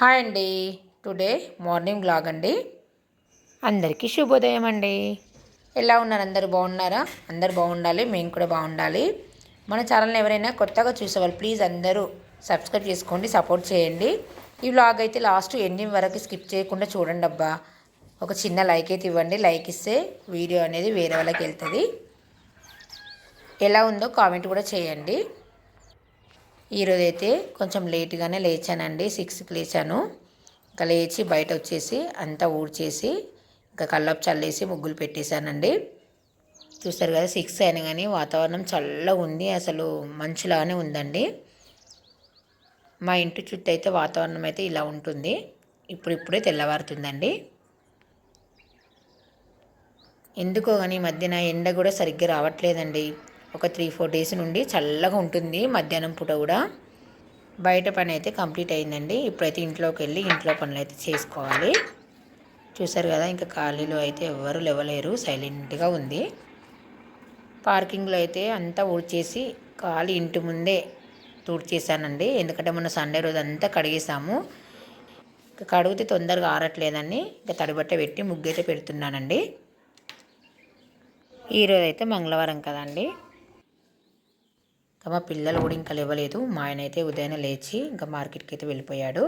Hi అండి. Today morning blog అండి. అందరికీ శుభోదయం అండి. ఎలా ఉన్నారు? అందరు బాగున్నారా? అందరు బాగుండాలి మేము కూడా బాగుండాలి. మన ఛానల్ని ఎవరైనా కొత్తగా చూసేవాళ్ళు ప్లీజ్ అందరూ సబ్స్క్రైబ్ చేసుకోండి సపోర్ట్ చేయండి. ఈ వ్లాగ్ అయితే లాస్ట్ ఎండింగ్ వరకు స్కిప్ చేయకుండా చూడండి అబ్బా. ఒక చిన్న లైక్ అయితే ఇవ్వండి. లైక్ ఇస్తే వీడియో అనేది వేరే వాళ్ళకి వెళ్తుంది. ఎలా ఉందో కామెంట్ కూడా చేయండి. ఈరోజు అయితే కొంచెం లేట్గానే లేచానండి సిక్స్కి లేచాను. ఇంకా లేచి బయట వచ్చేసి అంతా ఊడ్చేసి ఇంకా కల్లాపు చల్లేసి ముగ్గులు పెట్టేశానండి. చూస్తారు కదా సిక్స్ అయినా కానీ వాతావరణం చల్లగా ఉంది అసలు మంచులాగానే ఉందండి. మా ఇంటి చుట్టూ అయితే వాతావరణం అయితే ఇలా ఉంటుంది. ఇప్పుడిప్పుడే తెల్లవారుతుందండి. ఎందుకో కానీ మధ్యన ఎండ కూడా సరిగ్గా రావట్లేదండి. ఒక త్రీ ఫోర్ డేస్ నుండి చల్లగా ఉంటుంది మధ్యాహ్నం పూట కూడా. బయట పని అయితే కంప్లీట్ అయిందండి. ఇప్పుడైతే ఇంట్లోకి వెళ్ళి ఇంట్లో పనులు అయితే చేసుకోవాలి. చూసారు కదా ఇంకా ఖాళీలో అయితే ఎవరు లేవలేరు. సైలెంట్గా ఉంది. పార్కింగ్లో అయితే అంతా ఊడ్చేసి ఖాళీ ఇంటి ముందే తుడిచేసానండి. ఎందుకంటే మొన్న సండే రోజు అంతా కడిగేసాము కడిగితే తొందరగా ఆరట్లేదని ఇంకా తడిబట్ట పెట్టి ముగ్గు అయితే పెడుతున్నానండి. ఈరోజు అయితే మంగళవారం కదండి. ఇంకా మా పిల్లలు కూడా ఇంకా లేవలేదు. మా ఆయన అయితే ఉదయం లేచి ఇంకా మార్కెట్కి అయితే వెళ్ళిపోయాడు.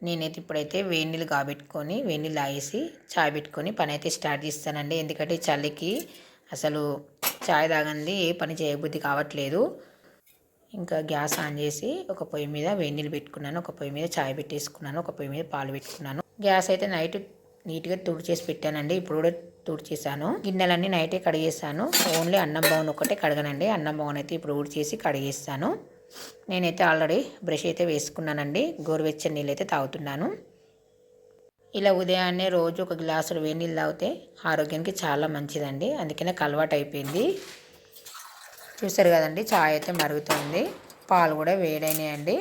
నేనైతే ఇప్పుడైతే వేడి నీళ్ళు కాబెట్టుకొని వేడి నీళ్ళు ఆగేసి చాయ్ పెట్టుకొని పని అయితే స్టార్ట్ చేస్తానండి. ఎందుకంటే చలికి అసలు చాయ్ తాగంది ఏ పని చేయబుద్ధి కావట్లేదు. ఇంకా గ్యాస్ ఆన్ చేసి ఒక పొయ్యి మీద వేడి నీళ్ళు పెట్టుకున్నాను ఒక పొయ్యి మీద చాయ్ పెట్టేసుకున్నాను ఒక పొయ్యి మీద పాలు పెట్టుకున్నాను. గ్యాస్ అయితే నైట్ నీట్గా తుడి చేసి పెట్టానండి. ఇప్పుడు కూడా తుడిచేసాను గిన్నెలన్నీ నైటే కడిగేసాను ఓన్లీ అన్నం బౌన్ ఒకటే కడగనండి. అన్నం బౌన్ అయితే ఇప్పుడు ఊడిచేసి కడిగేస్తాను. నేనైతే ఆల్రెడీ బ్రష్ అయితే వేసుకున్నానండి. గోరువెచ్చని నీళ్ళు అయితే తాగుతున్నాను. ఇలా ఉదయాన్నే రోజు ఒక గ్లాసులు వేడి నీళ్ళు తాగితే ఆరోగ్యానికి చాలా మంచిదండి. అందుకనే అలవాటు అయిపోయింది. చూసారు కదండి చాయ్ అయితే మరుగుతుంది. పాలు కూడా వేడైనాయండి.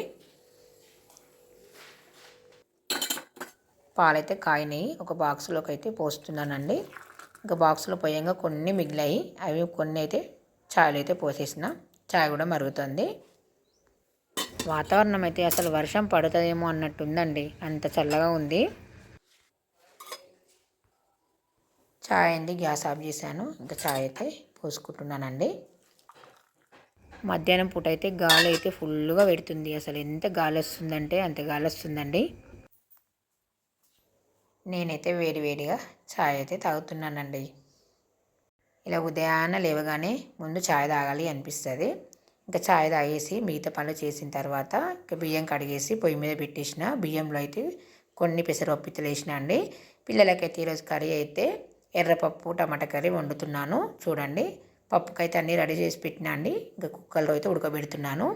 పాలైతే కాయినాయి. ఒక బాక్స్లోకి అయితే పోస్తున్నానండి. ఇంకా బాక్స్లో పోయంగా కొన్ని మిగిలాయి. అవి కొన్ని అయితే ఛాయలు అయితే పోసేసిన. ఛాయ్ కూడా మరుగుతుంది. వాతావరణం అయితే అసలు వర్షం పడుతుందేమో అన్నట్టు ఉందండి అంత చల్లగా ఉంది. ఛాయ్ అండి గ్యాస్ ఆఫ్ చేశాను. ఇంకా ఛాయ్ అయితే పోసుకుంటున్నానండి. మధ్యాహ్నం పూట అయితే గాలి అయితే ఫుల్గా పెడుతుంది. అసలు ఎంత గాలి వస్తుందంటే అంత గాలి వస్తుందండి. నేనైతే వేడివేడిగా ఛాయ్ అయితే తాగుతున్నానండి. ఇలా ఉదయాన్న లేవగానే ముందు ఛాయ్ తాగాలి అనిపిస్తుంది. ఇంకా ఛాయ్ తాగేసి మిగతా పనులు చేసిన తర్వాత ఇంకా బియ్యం కడిగేసి పొయ్యి మీద పెట్టేసిన. బియ్యంలో అయితే కొన్ని పెసరపప్పితలు వేసిన అండి. పిల్లలకైతే ఈరోజు కర్రీ అయితే ఎర్రపప్పు టమాటా కర్రీ వండుతున్నాను. చూడండి పప్పుకైతే అన్నీ రెడీ చేసి పెట్టినా అండి. ఇంకా కుక్కర్లో అయితే ఉడకబెడుతున్నాను.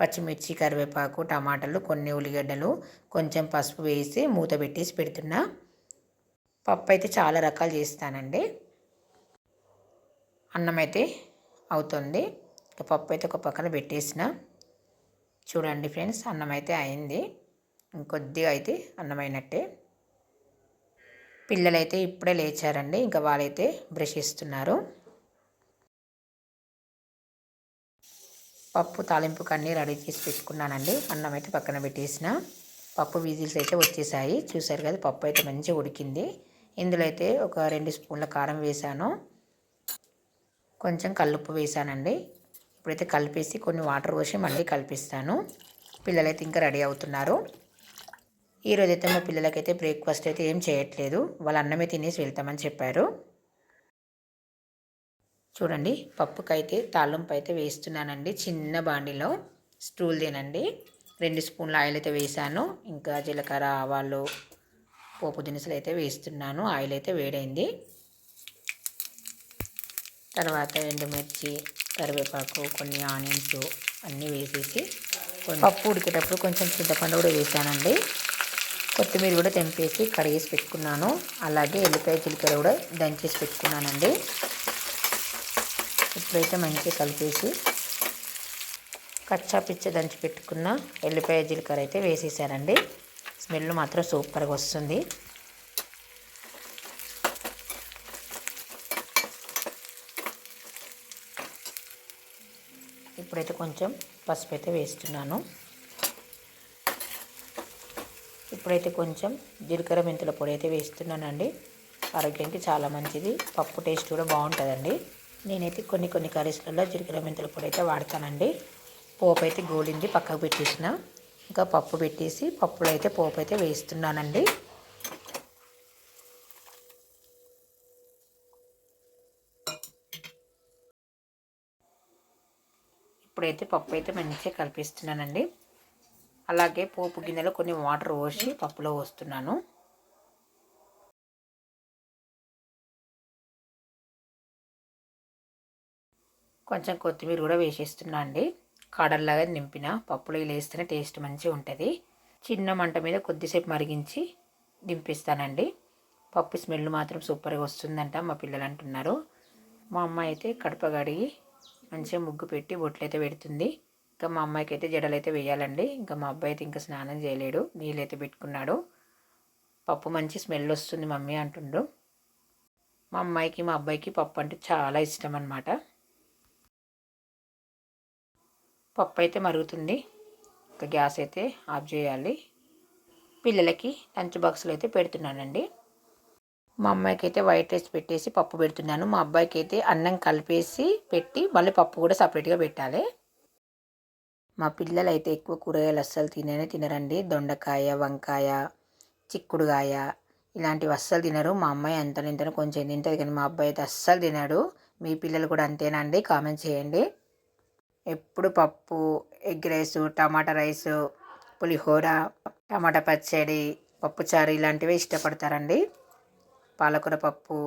పచ్చిమిర్చి కరివేపాకు టమాటాలు కొన్ని ఉల్లిగడ్డలు కొంచెం పసుపు వేసి మూత పెట్టేసి పెడుతున్నా. పప్పు అయితే చాలా రకాలు చేస్తానండి. అన్నం అయితే అవుతుంది. ఇక పప్పు అయితే ఒక పక్కన పెట్టేసిన. చూడండి ఫ్రెండ్స్ అన్నం అయితే అయింది. ఇంకొద్దిగా అయితే అన్నం అయినట్టే పిల్లలైతే ఇప్పుడే లేచారండి. ఇంకా వాళ్ళైతే బ్రష్ ఇస్తున్నారు పప్పు తాలింపుకి అన్నీ రెడీ చేసి పెట్టుకున్నానండి. అన్నం అయితే పక్కన పెట్టేసిన. పప్పు విజిల్స్ అయితే వచ్చేసాయి. చూసారు కదా పప్పు అయితే మంచిగా ఉడికింది. ఇందులో అయితే ఒక రెండు స్పూన్ల కారం వేసాను. కొంచెం కల్లుప్పు వేసానండి. ఇప్పుడైతే కలిపేసి కొన్ని వాటర్ పోసి మళ్ళీ కలిపిస్తాను. పిల్లలైతే ఇంకా రెడీ అవుతున్నారు. ఈరోజైతే మా పిల్లలకైతే బ్రేక్ఫాస్ట్ అయితే ఏం చేయట్లేదు. వాళ్ళ అన్నమే తినేసి వెళ్తామని చెప్పారు. చూడండి పప్పుకైతే తాళింపు అయితే వేస్తున్నానండి. చిన్న బాండిలో స్టూల్ తినండి రెండు స్పూన్ల ఆయిల్ అయితే వేసాను. ఇంకా జీలకర్ర ఆవాలు పోపు దినుసులు అయితే వేస్తున్నాను ఆయిల్ అయితే వేడైంది. తర్వాత ఎండుమిర్చి కరివేపాకు కొన్ని ఆనియన్స్ అన్నీ వేసేసి పప్పు ఉడికేటప్పుడు కొంచెం చింతపండు కూడా వేసానండి. కొత్తిమీర కూడా తెంపేసి కడిగేసి పెట్టుకున్నాను. అలాగే ఎల్లిపాయ జీలకర్ర కూడా దంచేసి పెట్టుకున్నానండి. ఇప్పుడైతే మంచిగా కలిపేసి కచ్చా పిచ్చ దంచి పెట్టుకున్న ఎల్లిపాయ జీలకర్ర అయితే వేసేసానండి. స్మెల్ మాత్రం సూపర్గా వస్తుంది. ఇప్పుడైతే కొంచెం పసుపు అయితే వేస్తున్నాను. ఇప్పుడైతే కొంచెం జీలకర్ర మెంతుల పొడి అయితే వేస్తున్నానండి. ఆరోగ్యానికి చాలా మంచిది. పప్పు టేస్ట్ కూడా బాగుంటుందండి. నేనైతే కొన్ని కొన్ని కర్రీస్లలో జీలకర్ర మెంతుల పొడి అయితే వాడతానండి. పోపు అయితే గోలింది పక్కకు పెట్టేసిన. ఇంకా పప్పు పెట్టేసి పప్పులో అయితే పోపు అయితే వేస్తున్నానండి ఇప్పుడైతే పప్పు అయితే మంచిగా కలిపిస్తున్నానండి. అలాగే పోపు గిన్నెలో కొన్ని వాటర్ పోసి పప్పులో పోస్తున్నాను. కొంచెం కొత్తిమీర కూడా వేసేస్తున్నా అండి. కాడల్లాగా నింపిన పప్పులో వేస్తేనే టేస్ట్ మంచిగా ఉంటుంది. చిన్న మంట మీద కొద్దిసేపు మరిగించి దింపిస్తానండి. పప్పు స్మెల్ మాత్రం సూపర్గా వస్తుందంట మా పిల్లలు అంటున్నారు. మా అమ్మాయి అయితే కడప కడిగి మంచిగా ముగ్గు పెట్టి బొట్లయితే పెడుతుంది. ఇంకా మా అమ్మాయికి అయితే జడలు అయితే వేయాలండి. ఇంకా మా అబ్బాయి అయితే ఇంకా స్నానం చేయలేడు. నీళ్ళు అయితే పెట్టుకున్నాడు. పప్పు మంచి స్మెల్ వస్తుంది మమ్మీ అంటుండు. మా అమ్మాయికి మా అబ్బాయికి పప్పు అంటే చాలా ఇష్టం అనమాట పప్పు అయితే మరుగుతుంది. ఇంకా గ్యాస్ అయితే ఆఫ్ చేయాలి. పిల్లలకి లంచ్ బాక్సులు అయితే పెడుతున్నానండి. మా అమ్మాయికి అయితే వైట్ రైస్ పెట్టేసి పప్పు పెడుతున్నాను. మా అబ్బాయికి అయితే అన్నం కలిపేసి పెట్టి మళ్ళీ పప్పు కూడా సపరేట్గా పెట్టాలి. మా పిల్లలు అయితే ఎక్కువ కూరగాయలు అస్సలు తిననే తినరండి. దొండకాయ వంకాయ చిక్కుడుగాయ ఇలాంటివి అస్సలు తినరు. మా అమ్మాయి అంత ఇంతనో కొంచెం తింటుంది కానీ మా అబ్బాయి అయితే అస్సలు తినాడు. మీ పిల్లలు కూడా అంతేనా అండి? కామెంట్ చేయండి. ఎప్పుడు పప్పు ఎగ్ రైస్ టమాటా రైస్ పులిహోర టమాటా పచ్చడి పప్పుచారు ఇలాంటివి ఇష్టపడతారండి. పాలకూర పప్పు.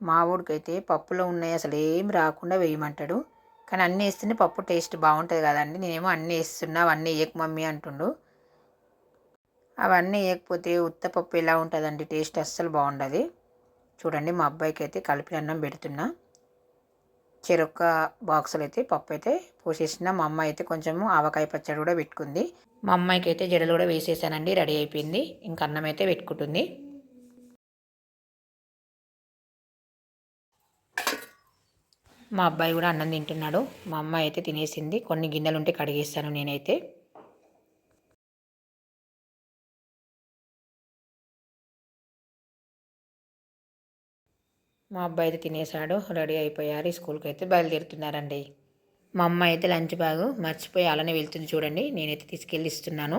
మా ఊడికైతే పప్పులో ఉన్నాయి అసలు ఏం రాకుండా వేయమంటాడు. కానీ అన్నీ వేస్తేనే పప్పు టేస్ట్ బాగుంటుంది కదండి. నేనేమో అన్నీ వేస్తున్నా అవన్నీ వేయక మమ్మీ అంటుండు. అవన్నీ వేయకపోతే ఉత్తపప్పు ఎలా ఉంటుందండి? టేస్ట్ అస్సలు బాగుండదు. చూడండి మా అబ్బాయికి అయితే కలిపి అన్నం పెడుతున్నా. చెరొక్క బాక్సులు అయితే పప్పు అయితే పోసేసిన. మా అమ్మ అయితే కొంచెము ఆవకాయ పచ్చడి కూడా పెట్టుకుంది. మా అమ్మాయికి అయితే జడలు కూడా వేసేసానండి రెడీ అయిపోయింది. ఇంకా అన్నం అయితే పెట్టుకుంటుంది. మా అబ్బాయి కూడా అన్నం తింటున్నాడు. మా అమ్మాయి అయితే తినేసింది. కొన్ని గిన్నెలు ఉంటే కడిగేస్తాను నేనైతే. మా అబ్బాయి అయితే తినేసాడు రెడీ అయిపోయారు స్కూల్కి అయితే బయలుదేరుతున్నారండి. మా అమ్మ అయితే లంచ్ బ్యాగ్ మర్చిపోయి అలానే వెళ్తుంది చూడండి నేనైతే తీసుకెళ్ళి ఇస్తున్నాను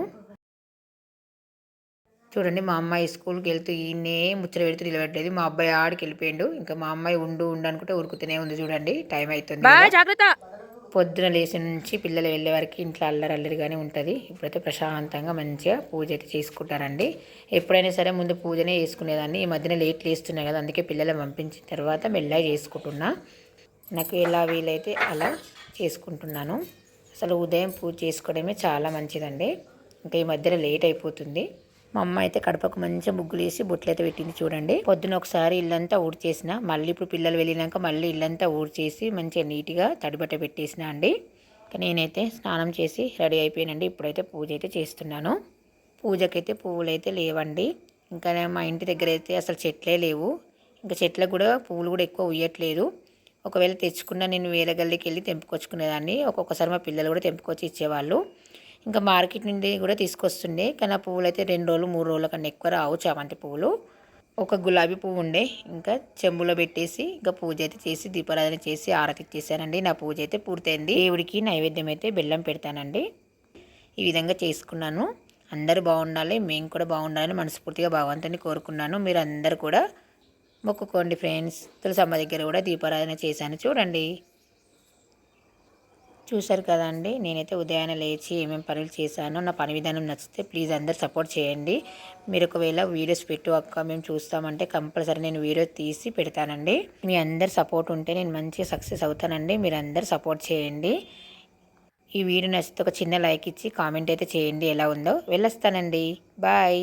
చూడండి మా అమ్మాయి స్కూల్కి వెళ్తూ ఈయనే ముచ్చట పెడుతూ నిలబెట్టలేదు మా అబ్బాయి ఆడికి వెళ్ళిపోయాడు ఇంకా మా అమ్మాయి ఉండు ఉండు అనుకుంటే ఉరుకుతూనే ఉంది చూడండి టైం అవుతుంది జాగ్రత్త! పొద్దున లేచి నుంచి పిల్లలు వెళ్ళే వరకు ఇంట్లో అల్లరి అల్లరిగానే ఉంటుంది. ఇప్పుడైతే ప్రశాంతంగా మంచిగా పూజ అయితే చేసుకుంటారండి. ఎప్పుడైనా సరే ముందు పూజనే చేసుకునేదాన్ని. ఈ మధ్యన లేట్ లేస్తున్నాయి కదా అందుకే పిల్లలు పంపించిన తర్వాత మెల్లగా చేసుకుంటున్నా. నాకు ఎలా వీలైతే అలా చేసుకుంటున్నాను. అసలు ఉదయం పూజ చేసుకోవడమే చాలా మంచిదండి. ఇంకా ఈ మధ్యలో లేట్ అయిపోతుంది. మా అమ్మ అయితే కడపకు మంచిగా ముగ్గులు వేసి బొట్లయితే పెట్టింది చూడండి. పొద్దున ఒకసారి ఇల్లంతా ఊడ్చేసిన. మళ్ళీ ఇప్పుడు పిల్లలు వెళ్ళినాక మళ్ళీ ఇల్లంతా ఊడ్చేసి మంచిగా నీట్గా తడిబట్ట పెట్టేసిన అండి. నేనైతే స్నానం చేసి రెడీ అయిపోయానండి. ఇప్పుడైతే పూజ అయితే చేస్తున్నాను. పూజకైతే పువ్వులు అయితే లేవండి. ఇంకా మా ఇంటి దగ్గర అయితే అసలు చెట్లే లేవు. ఇంకా చెట్లకు కూడా పువ్వులు కూడా ఎక్కువ ఉయ్యట్లేదు. ఒకవేళ తెచ్చుకున్న నేను వేరే గల్లికి వెళ్ళి తెంపుకొచ్చుకునేదాన్ని. ఒక్కొక్కసారి మా పిల్లలు కూడా తెంపుకొచ్చి ఇచ్చేవాళ్ళు. ఇంకా మార్కెట్ నుండి కూడా తీసుకొస్తుండే. కానీ ఆ పువ్వులు అయితే రెండు రోజులు మూడు రోజుల కన్నా ఎక్కువ రావు చామంతి పువ్వులు. ఒక గులాబీ పువ్వు ఉండే. ఇంకా చెంబులో పెట్టేసి ఇంకా పూజ అయితే చేసి దీపారాధన చేసి ఆరతి ఇచ్చేసానండి. నా పూజ అయితే పూర్తయింది. దేవుడికి నైవేద్యం అయితే బెల్లం పెడతానండి. ఈ విధంగా చేసుకున్నాను. అందరూ బాగుండాలి మేము కూడా బాగుండాలని మనస్ఫూర్తిగా భగవంతుని కోరుకున్నాను. మీరు అందరు కూడా మొక్కుకోండి ఫ్రెండ్స్. తులసమ్మ దగ్గర కూడా దీపారాధన చేశాను. చూడండి. చూశారు కదండి. నేనైతే ఉదయాన్నే లేచి ఏమేమి పనులు చేశానో నా పని విధానం నచ్చితే ప్లీజ్ అందరు సపోర్ట్ చేయండి. మీరు ఒకవేళ వీడియోస్ పెట్టు అక్క మేము చూస్తామంటే కంపల్సరీ నేను వీడియో తీసి పెడతానండి. మీ అందరు సపోర్ట్ ఉంటే నేను మంచిగా సక్సెస్ అవుతానండి. మీరు అందరు సపోర్ట్ చేయండి. ఈ వీడియో నచ్చితే ఒక చిన్న లైక్ ఇచ్చి కామెంట్ అయితే చేయండి. ఎలా ఉందో. వెళ్ళొస్తానండి. బాయ్.